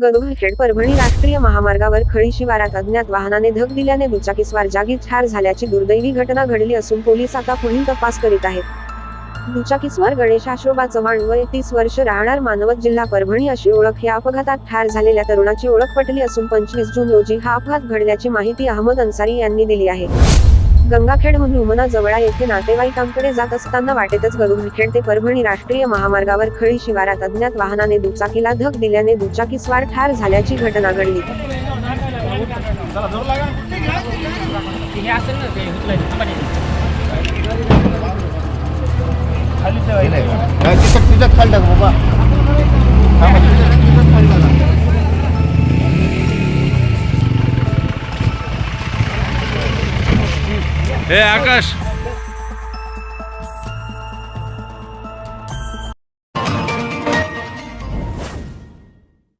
गदोहखेड परभणी राष्ट्रीय महामार्गावर खळी शिवारात अज्ञात वाहनाने धग दिल्याने दुचाकीस्वार जागीत ठार झाल्याची दुर्दैवी घटना घडली असून पोलीस आता पुढील तपास करीत आहेत. दुचाकीस्वार गणेश आशोबा चव्हाण व तीस वर्ष राहणार मानवत जिल्हा परभणी अशी ओळख या अपघातात ठार झालेल्या तरुणाची ओळख पटली असून पंचवीस जून रोजी हा अपघात घडल्याची माहिती अहमद अन्सारी यांनी दिली आहे. गंगाखेडहून रुमना जवळा येथे नातेवाईकांकडे जात असताना वाटेतच गरुडखेड ते परभणी राष्ट्रीय महामार्गावर खळी शिवारात अज्ञात वाहनाने दुचाकीला धक दिल्याने दुचाकीस्वार ठार झाल्याची घटना घडली. तिथं तिथंच खाली टाक बाबा. हे आकाश